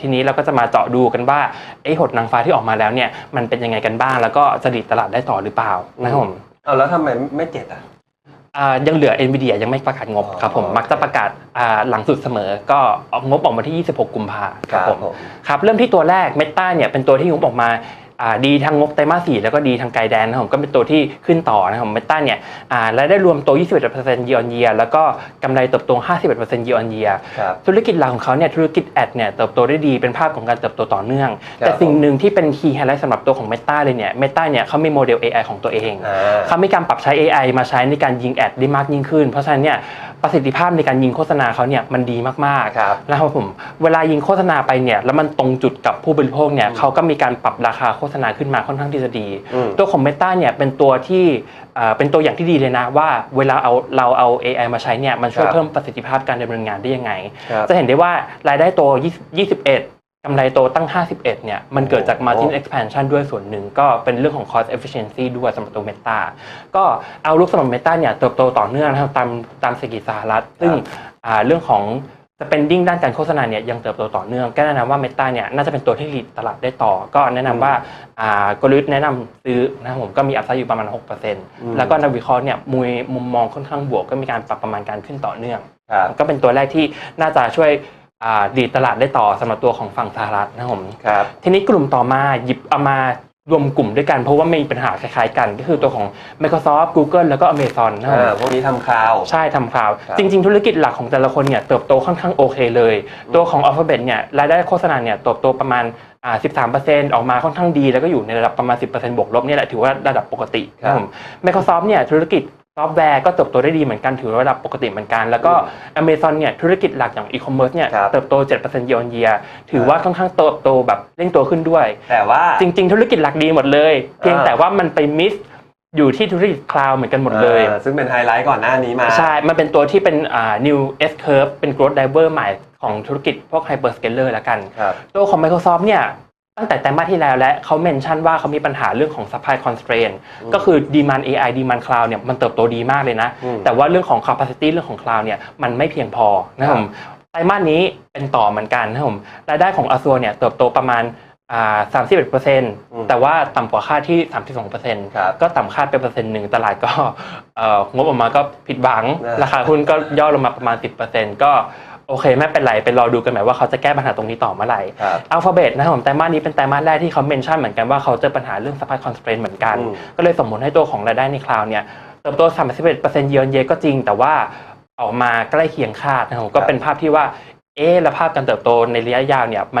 ทีนี้เราก็จะมาเจาะดูกันว่าไอ้หดนางฟ้าที่ออกมาแล้วเนี่ยมันเป็นยังไงกันบ้าง แล้วก็จะดีดตลาดได้ต่อหรือเปล่านะครับผมเอาแล้วทำไมไม่เจ็ดอะ อ่ายังเหลือ NVIDIA ยังไม่ประกาศงบอ๋อ ครับผมมักจะประกาศอ่าหลังสุดเสมอก็ออกงบออกมาที่ 26 กุมภาครับผม ครับเริ่มที่ตัวแรก Meta เนี่ยเป็นตัวที่งบออกมาอ่า ดีทางงบไตรมาสสี่แล้วก็ดีทางไกด์แดนนะครับผมก็เป็นตัวที่ขึ้นต่อนะครับเมตาเนี่ยอ่ารายได้รวมโต 21% year on year แล้วก็กำไรเติบโต 51% year on year ครับธุรกิจหลักของเขาเนี่ยธุรกิจแอดเนี่ยเติบโตได้ดีเป็นภาพของการเติบโตต่อเนื่องครับแต่สิ่งหนึ่งที่เป็นคีย์ไฮไลท์สำหรับตัวของ Meta เลยเนี่ย Meta เนี่ยเขามีโมเดล AI ของตัวเองอ่าเขามีการปรับใช้ AI มาใช้ในการยิงแอดได้มากยิ่งขึ้น เพราะฉะนั้นเนี่ยประสิทธิภาพในการยิงโฆษณาเขาเนี่ยมันดีมากครับๆนะครับผมเวลายิงโฆษณาไปเนี่ยแล้วมันตรงจุดกับผู้บริโภคเนี่ยเขาก็มีการปรับราคาโฆษณาขึ้นมาค่อนข้างที่จะดีอืมตัวของ Meta เนี่ยเป็นตัวที่เอ่อเป็นตัวอย่างที่ดีเลยนะว่าเวลาเอาเราเอา AI มาใช้เนี่ยมันช่วยครับเพิ่มประสิทธิภาพการดำเนินงานได้ยังไงครับจะเห็นได้ว่ารายได้โต20 21กำไรโตตั้ง 51 เนี่ย มันเกิดจาก margin โอ้ expansion ด้วยส่วนหนึ่ง ก็เป็นเรื่องของ cost efficiency ด้วยสำหรับตัว Meta ก็เอาลุกสำหรับ Meta เนี่ยเติบโตต่อเนื่องนะครับตามตามเศรษฐกิจสหรัฐ ซึ่งอ่าเรื่องของ spending ด้านการโฆษณาเนี่ยยังเติบโตต่อเนื่อง ก็แนะนำว่า Meta เนี่ยน่าจะเป็นตัวที่ลีดตลาดได้ต่อ ก็แนะนำว่าอ่ากลยุทธ์แนะนำซื้อนะครับผมก็มีอัพไซด์อยู่ประมาณ 6%แล้วก็นักวิเคราะห์เนี่ยมุยมุมมองค่อนข้างบวก ก็มีการปรับประมาณการขึ้นต่อเนื่องครับก็เป็นตัวแรกที่น่าจะช่วยอ่าดีดตลาดได้ต่อสำหรับตัวของฝั่งสหรัฐนะครับผมครับทีนี้กลุ่มต่อมาหยิบเอามา รวมกลุ่มด้วยกันเพราะว่ามีปัญหาคล้ายๆกัน ก็คือตัวของ Microsoft Google แล้วก็ Amazon นะครับผอ่ามพวกนี้ทำคลาวด์ ใช่ทำคลาวด์ครับ จริง ๆ ธุรกิจหลักของแต่ละคนเนี่ยเติบโตค่อนข้างโอเคเลย ตัวของ Alphabet เนี่ยรายได้โฆษณาเนี่ยเติบโตประมาณอ่า13%ออกมาค่อนข้างดี แล้วก็อยู่ในระดับประมาณ 10%บวกลบเนี่ยแหละถือว่าระดับปกตินะครับผม Microsoft เนี่ยธุรกิจ ซอฟต์แวร์ก็เติบโตได้ดีเหมือนกันถือว่าระดับปกติเหมือนกัน แล้วก็ Amazon เนี่ยธุรกิจหลักอย่าง e-commerce เนี่ยครับเติบโต7% year on year ถือว่าค่อนข้างเติบโตแบบเร่งตัวขึ้นด้วย แต่ว่าจริง ๆ ธุรกิจหลักดีหมดเลย เพียงอ่าแต่ว่ามันไปมิสอยู่ที่ธุรกิจคลาวด์เหมือนกันหมดเลยอ่าซึ่งเป็นไฮไลท์ก่อนหน้านี้มา ใช่ มันเป็นตัวที่เป็นอ่า new S curve เป็น growth driver ใหม่ของธุรกิจพวก hyperscaler ละกันครับตัวของ Microsoft เนี่ย ตั้งแต่ไตรมาสที่แล้วและเขาเมนชั่นว่าเขามีปัญหาเรื่องของ supply constraint อืมก็คือ demand AI demand cloud เนี่ยมันเติบโตดีมากเลยนะอืมแต่ว่าเรื่องของ capacity เรื่องของ cloud เนี่ยมันไม่เพียงพอนะครับผมไตรมาสนี้เป็นต่อเหมือนกันนะครับผมรายได้ของ Azure เนี่ยเติบโตประมาณอ่า31%แต่ว่าต่ำกว่าคาดที่32%ครับก็ต่ำคาดไปเปอร์เซ็นต์หนึ่งตลาดก็เอ่องบออกมาก็ผิดหวังอ่าราคาหุ้นก็ย่อลงมาประมาณ10%ก็ โอเคไม่เป็นไรไปรอดูกันใหม่ว่าเขาจะแก้ปัญหาตรงนี้ต่อเมื่อไหร่ครับอัลฟาเบตนะครับผมไตรมาสนี้เป็นไตรมาสแรกที่เขาเมนชั่นเหมือนกันว่าเขาเจอปัญหาเรื่อง supply constraint เหมือนกันอืมก็เลยส่งผลให้ตัวของรายได้ในคลาวด์เนี่ยเติบโต 31%เยือนเยก็จริง แต่ว่าออกมาใกล้เคียงคาดนะครับผมก็เป็นภาพที่ว่าเอ๊ะแล้วภาพการเติบโตในระยะยาวเนี่ยมัน